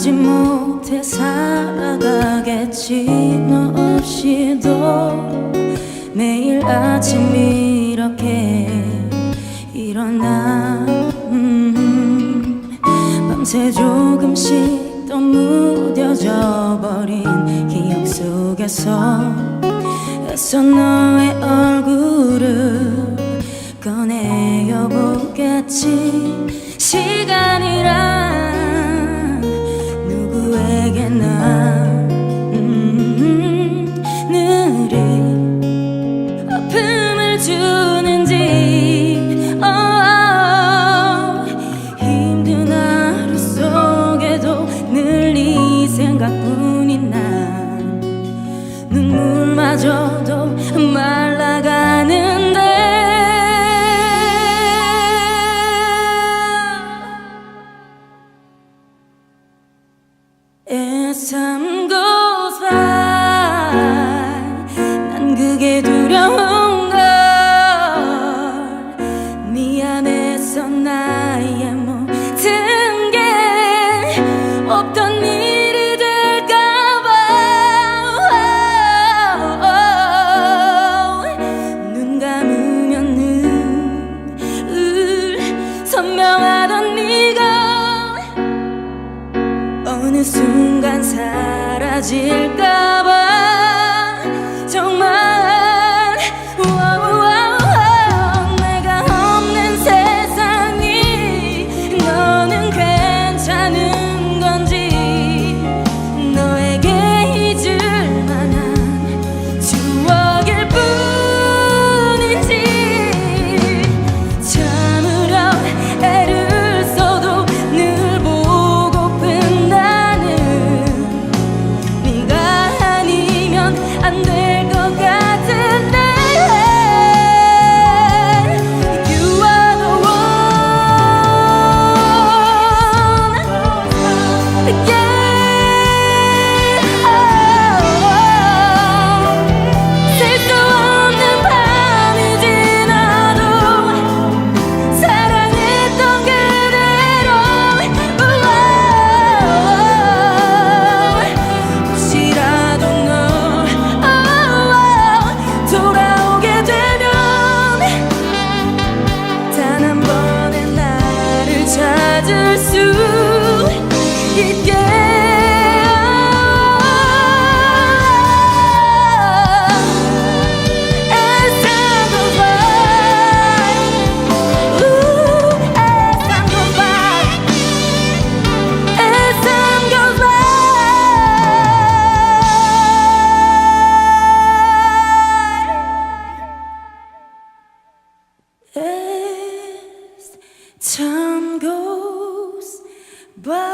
하지 못해 살아가겠지. 너 없이도 매일 아침 이렇게 일어나. 음, 밤새 조금씩 또 무뎌져 버린 기억 속에서 애써 너의 얼굴을 꺼내어 보겠지. 시간이란 마저도 말라가는데. As time 난 그게 두려운 걸. 미안해서 나 순간 사라질까봐 time goes by.